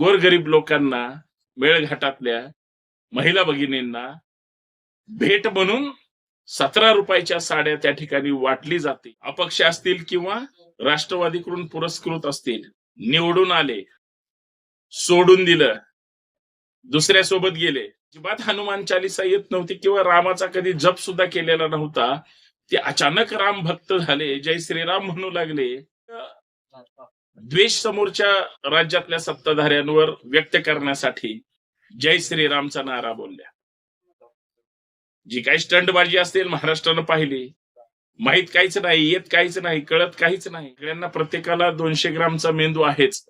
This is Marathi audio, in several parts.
गोरगरीब लोकांना मेळघाटातल्या महिला भगिनींना भेट म्हणून सतरा रुपयाच्या साड्या त्या ठिकाणी वाटली जाते अपक्ष असतील किंवा राष्ट्रवादीकडून पुरस्कृत असतील निवडून आले सोडून दिलं दुसऱ्या सोबत गेले. अजिबात हनुमान चालिसा येत नव्हती किंवा रामाचा कधी जप सुद्धा केलेला नव्हता. ते अचानक राम भक्त झाले जय श्रीराम म्हणू लागले. द्वेष समोरच्या राज्यातल्या सत्ताधाऱ्यांवर व्यक्त करण्यासाठी जय श्रीरामचा नारा बोलल्या. जी काही स्टंटबाजी असतील महाराष्ट्रानं पाहिली माहीत काहीच नाही येत काहीच नाही कळत काहीच नाही. सगळ्यांना प्रत्येकाला दोनशे ग्रामचा मेंदू आहेच.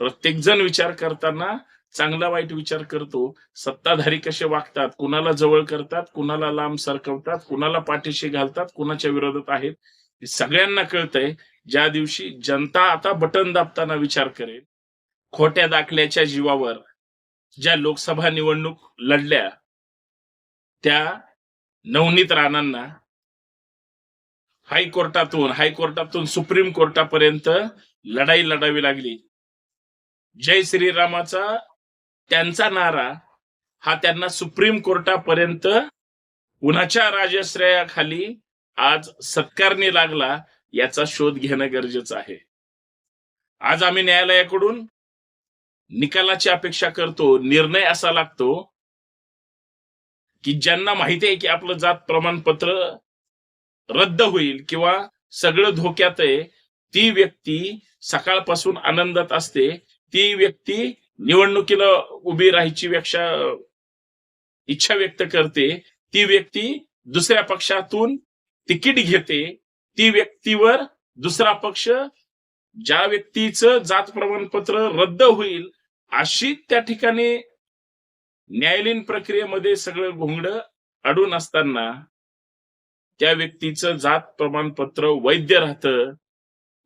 प्रत्येक जण विचार करताना चांगला वाईट विचार करतो. सत्ताधारी कसे वागतात कुणाला जवळ करतात कुणाला लांब सरकवतात कुणाला पाठीशी घालतात कुणाच्या विरोधात आहेत सगळ्यांना कळतंय ज्या दिवशी जनता आता बटन दाबताना विचार करेल खोट्या दाखल्याच्या जीवावर ज्या लोकसभा निवडणूक लढल्या त्या नवनीत राणांना हायकोर्टातून हायकोर्टातून सुप्रीम कोर्टापर्यंत लढाई लढावी लागली. जय श्रीरामाचा त्यांचा नारा हा त्यांना सुप्रीम कोर्टापर्यंत उन्हाच्या राजश्रयाखाली आज सत्कारणी लागला याचा शोध घेणं गरजेचं आहे. आज आम्ही न्यायालयाकडून निकालाची अपेक्षा करतो निर्णय असा लागतो की ज्यांना माहिती आहे की आपलं जात प्रमाणपत्र रद्द होईल किंवा सगळं धोक्यात आहे ती व्यक्ती सकाळपासून आनंदात असते ती व्यक्ती निवडणुकीला उभी राहायची इच्छा व्यक्त करते ती व्यक्ती दुसऱ्या पक्षातून तिकीट घेते ती व्यक्तीवर दुसरा पक्ष ज्या व्यक्तीचं जात प्रमाणपत्र रद्द होईल अशी त्या ठिकाणी न्यायालयीन प्रक्रियेमध्ये सगळं घोंगड अडून असताना त्या व्यक्तीचं जात प्रमाणपत्र वैध राहतं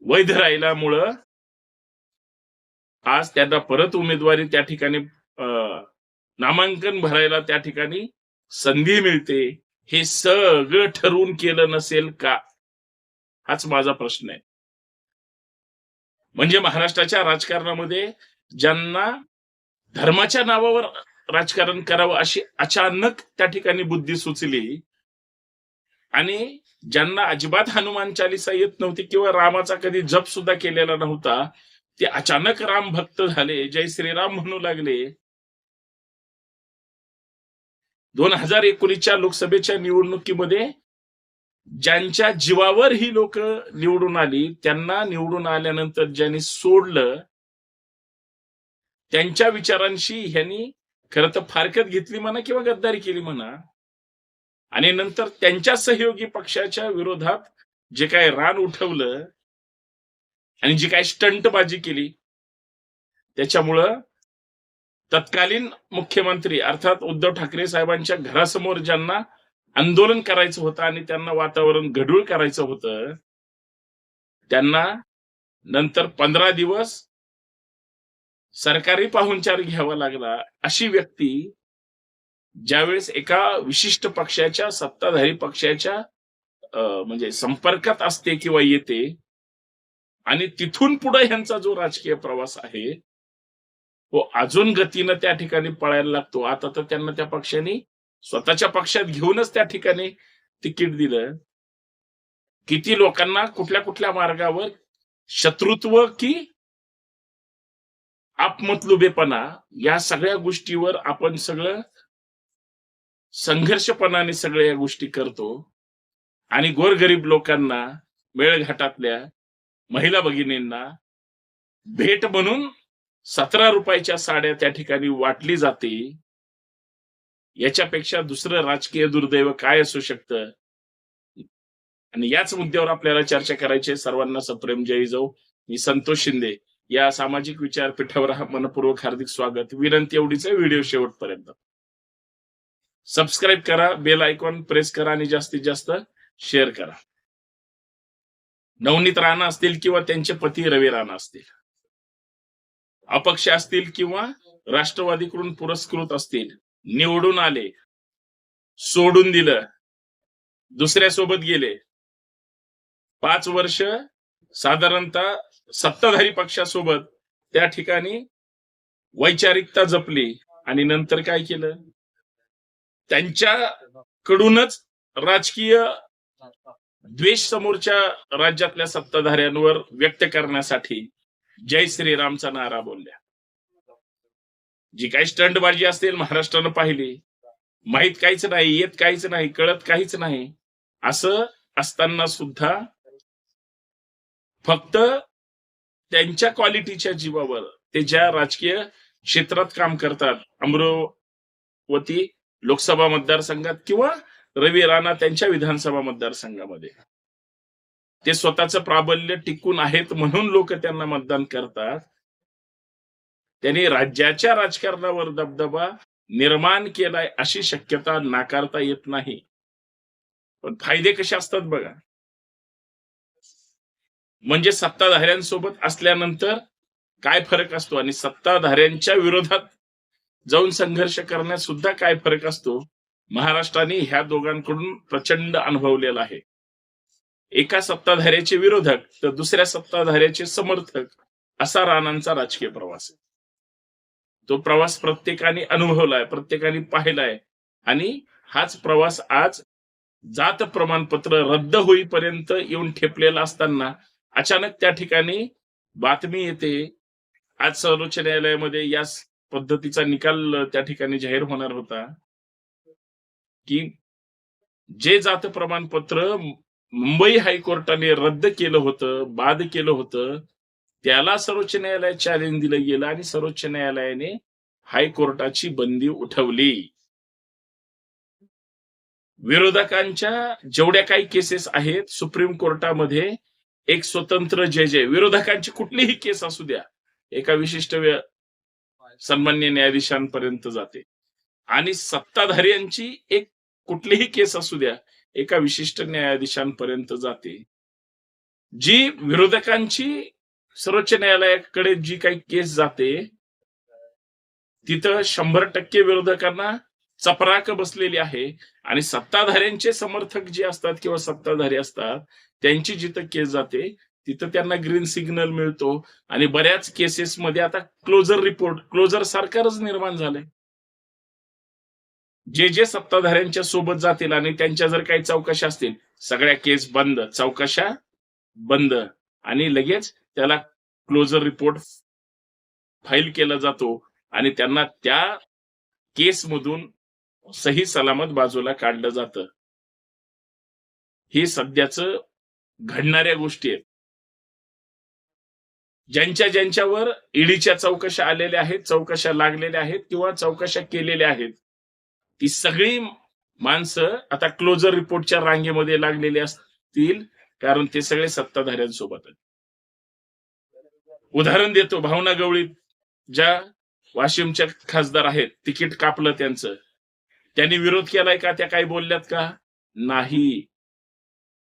वैध राहिल्यामुळं आज त्यांना परत उमेदवारी त्या ठिकाणी अं, नामांकन भरायला त्या ठिकाणी संधी मिळते. हे सगळं ठरवून केलं नसेल का? हाच माझा प्रश्न आहे. म्हणजे महाराष्ट्राच्या राजकारणामध्ये ज्यांना धर्माच्या नावावर राजकारण करावं अशी अचानक त्या ठिकाणी बुद्धी सुचली आणि ज्यांना अजिबात हनुमान चालिसा येत नव्हती किंवा रामाचा कधी जप सुद्धा केलेला नव्हता ते अचानक राम भक्त झाले जय श्रीराम म्हणू लागले दोन हजार एकोणीसच्या लोकसभेच्या निवडणुकीमध्ये ज्यांच्या जीवावर ही लोक निवडून आली त्यांना निवडून आल्यानंतर ज्यांनी सोडलं त्यांच्या विचारांशी ह्यांनी खरं तर फारकत घेतली म्हणा किंवा गद्दारी केली म्हणा आणि नंतर त्यांच्या सहयोगी पक्षाच्या विरोधात जे काय रान उठवलं आणि जी काय स्टंटबाजी केली त्याच्यामुळं तत्कालीन मुख्यमंत्री अर्थात उद्धव ठाकरे साहेबांच्या घरासमोर ज्यांना आंदोलन करायचं होतं आणि त्यांना वातावरण गढूळ करायचं होतं त्यांना नंतर पंधरा दिवस सरकारी पाहुणचार घ्यावा लागला. अशी व्यक्ती ज्यावेळेस एका विशिष्ट पक्षाच्या सत्ताधारी पक्षाच्या अं, म्हणजे संपर्कात असते किंवा येते आणि तिथून पुढे ह्यांचा जो राजकीय प्रवास आहे तो अजून गतीनं त्या ठिकाणी पळायला लागतो. आता तर त्यांना त्या पक्षाने स्वतःच्या पक्षात घेऊनच त्या ठिकाणी तिकीट दिलं. किती लोकांना कुठल्या कुठल्या मार्गावर शत्रुत्व की आपमतलुबेपणा या सगळ्या गोष्टीवर आपण सगळं संघर्षपणाने सगळ्या या गोष्टी करतो. आणि गोरगरीब लोकांना मेळघाटातल्या महिला भगिनींना भेट म्हणून सतरा रुपयाच्या साड्या त्या ठिकाणी वाटली जाते. याच्यापेक्षा दुसरं राजकीय दुर्दैव काय असू शकतं? आणि याच मुद्द्यावर आपल्याला चर्चा करायची सर्वांना सप्रेम. जय जाऊ मी संतोष शिंदे. या सामाजिक विचारपीठावर हा मनपूर्वक हार्दिक स्वागत. विनंती एवढीच आहे व्हिडिओ शेवटपर्यंत. सबस्क्राईब करा बेल आयकॉन प्रेस करा आणि जास्तीत जास्त शेअर करा. नवनीत राणा असतील किंवा त्यांचे पती रवी राणा असतील. अपक्ष असतील किंवा राष्ट्रवादीकडून पुरस्कृत असतील निवडून आले सोडून दिलं दुसऱ्या सोबत गेले पाच वर्ष साधारणतः सत्ताधारी पक्षासोबत त्या ठिकाणी वैचारिकता जपली आणि नंतर काय केलं? त्यांच्याकडूनच राजकीय द्वेष समोरच्या राज्यातल्या सत्ताधाऱ्यांवर व्यक्त करण्यासाठी जय श्रीरामचा नारा बोलल्या. जी काही स्टंटबाजी असेल महाराष्ट्रानं पाहिली माहीत काहीच नाही येत काहीच नाही कळत काहीच नाही असं असताना सुद्धा फक्त त्यांच्या क्वालिटीच्या जीवावर ते ज्या राजकीय क्षेत्रात काम करतात अमरावती लोकसभा मतदारसंघात किंवा रवी राणा त्यांच्या विधानसभा मतदारसंघामध्ये. ते स्वतःचं प्राबल्य टिकून आहेत म्हणून लोक त्यांना मतदान करतात. त्यांनी राज्याच्या राजकारणावर दबदबा निर्माण केलाय अशी शक्यता नाकारता येत नाही. पण फायदे कसे असतात बघा. म्हणजे सत्ताधाऱ्यांसोबत असल्यानंतर काय फरक असतो? आणि सत्ताधाऱ्यांच्या विरोधात जाऊन संघर्ष करण्यात सुद्धा काय फरक असतो? महाराष्ट्राने ह्या दोघांकडून प्रचंड अनुभवलेला आहे. एका सत्ताधाऱ्याचे विरोधक तर दुसऱ्या सत्ताधाऱ्याचे समर्थक असा राणांचा राजकीय प्रवास आहे. तो प्रवास प्रत्येकाने अनुभवलाय प्रत्येकाने पाहिलाय आणि हाच प्रवास आज जात प्रमाणपत्र रद्द होईपर्यंत येऊन ठेपलेला असताना अचानक त्या ठिकाणी बातमी येते. आज सर्वोच्च न्यायालयामध्ये या पद्धतीचा निकाल त्या ठिकाणी जाहीर होणार होता की जे जात प्रमाणपत्र मुंबई हायकोर्टाने रद्द केलं होतं बाद केलं होतं त्याला सर्वोच्च न्यायालयात चॅलेंज दिलं गेलं आणि सर्वोच्च न्यायालयाने हायकोर्टाची बंदी उठवली. विरोधकांच्या जेवढ्या काही केसेस आहेत सुप्रीम कोर्टामध्ये एक स्वतंत्र जे जे विरोधकांची कुठलीही केस असू द्या एका विशिष्ट सन्मान्य न्यायाधीशांपर्यंत जाते. आणि सत्ताधाऱ्यांची एक कुठलीही केस असू द्या एका विशिष्ट न्यायाधीशांपर्यंत जाते. जी विरोधकांची सर्वोच्च न्यायालयाकडे जी काही केस जाते तिथं शंभर टक्के विरोधकांना चपराक बसलेली आहे आणि सत्ताधाऱ्यांचे समर्थक जे असतात किंवा सत्ताधारी असतात त्यांची जिथं केस जाते तिथं त्यांना ग्रीन सिग्नल मिळतो आणि बऱ्याच केसेसमध्ये आता क्लोजर रिपोर्ट क्लोजर सरकारच निर्माण झालंय. जे जे सत्ताधाऱ्यांच्या सोबत जातील आणि त्यांच्या जर काही चौकशा असतील सगळ्या केस बंद चौकशा बंद. आणि लगेच त्याला क्लोजर रिपोर्ट फाईल केला जातो आणि त्यांना त्या केसमधून सही सलामत बाजूला काढलं जातं. ही सध्याच घडणाऱ्या गोष्टी आहेत. ज्यांच्या ज्यांच्यावर ईडीच्या चौकशा आलेल्या आहेत चौकशा लागलेल्या आहेत किंवा चौकशा केलेल्या आहेत ती सगळी माणसं आता क्लोजर रिपोर्टच्या रांगेमध्ये लागलेली असतील कारण ते सगळे सत्ताधाऱ्यांसोबत आहेत. उदाहरण देतो भावना गवळीत ज्या वाशिमच्या खासदार आहेत तिकीट कापलं त्यांचं. त्यांनी विरोध केलाय का? त्या काही बोलल्यात का? नाही.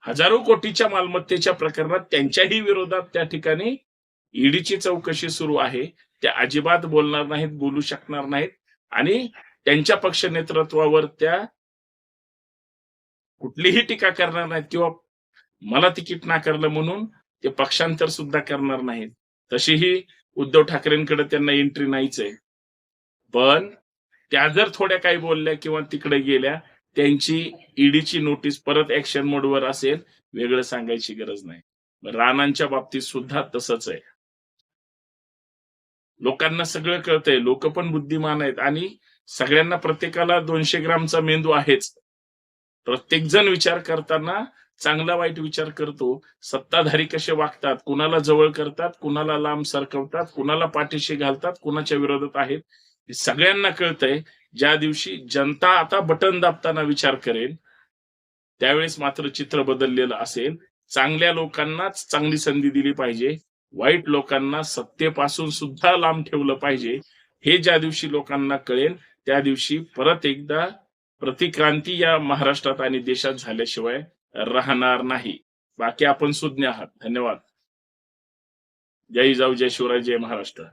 हजारो कोटीच्या मालमत्तेच्या प्रकरणात त्यांच्याही विरोधात त्या ठिकाणी ईडीची चौकशी सुरू आहे. त्या अजिबात बोलणार नाहीत बोलू शकणार नाहीत. आणि त्यांच्या पक्ष नेतृत्वावर त्या कुठलीही टीका करणार नाहीत किंवा मला तिकीट नाकारलं म्हणून ते पक्षांतर सुद्धा करणार नाहीत. तशीही उद्धव ठाकरेंकडे त्यांना एंट्री नाहीच आहे. पण त्या जर थोड्या काही बोलल्या किंवा तिकडे गेल्या त्यांची ईडीची नोटीस परत ऍक्शन मोडवर असेल वेगळं सांगायची गरज नाही. राणांच्या बाबतीत सुद्धा तसंच आहे. लोकांना सगळं कळतंय. लोक पण बुद्धिमान आहेत आणि सगळ्यांना प्रत्येकाला दोनशे ग्रामचा मेंदू आहेच. प्रत्येक जण विचार करताना चांगला वाईट विचार करतो. सत्ताधारी कसे वागतात? कुणाला जवळ करतात? कुणाला लांब सरकवतात? कुणाला पाठीशी घालतात? कुणाच्या विरोधात आहेत? सगळ्यांना कळतंय. ज्या दिवशी जनता आता बटन दाबताना विचार करेल त्यावेळेस मात्र चित्र बदललेलं असेल. चांगल्या लोकांनाच चांगली संधी दिली पाहिजे. वाईट लोकांना सत्तेपासून सुद्धा लांब ठेवलं पाहिजे. हे ज्या दिवशी लोकांना कळेल त्या दिवशी परत एकदा प्रतिक्रांती या महाराष्ट्रात आणि देशात झाल्याशिवाय राहणार नाही. बाकी आपण सुज्ञ आहात. धन्यवाद. जय जाऊ जय शिवराय जय महाराष्ट्र.